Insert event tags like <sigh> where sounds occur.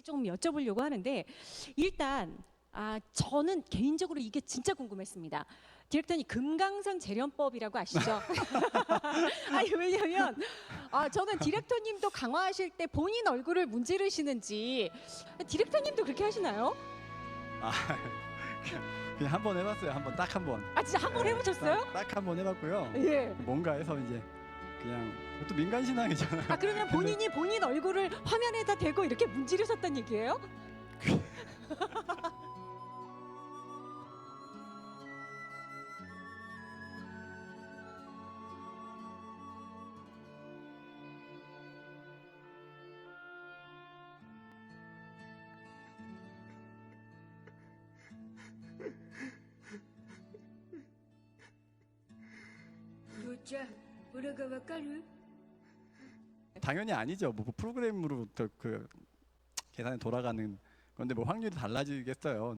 같이 좀 여쭤보려고 하는데 일단 아 저는 개인적으로 이게 진짜 궁금했습니다. 디렉터님 금강산 재련법이라고 아시죠? <laughs> 아니 왜냐면 아 저는 디렉터님도 강화하실 때 본인 얼굴을 문지르시는지 디렉터님도 그렇게 하시나요? 아, 그냥 한 번 해봤어요. 한 번 딱 한 번. 아 진짜 한 번 해보셨어요? 딱 한 번 해봤고요. 예. 뭔가 해서 이제 그냥 또 민간 신앙이잖아요. 아 그러면 본인이 본인 얼굴을 대고 <laughs> 문지르셨단 얘기예요? 와까루? 당연히 아니죠. 뭐 프로그램으로부터 그 계산이 돌아가는 건데 뭐 확률이 달라지겠어요.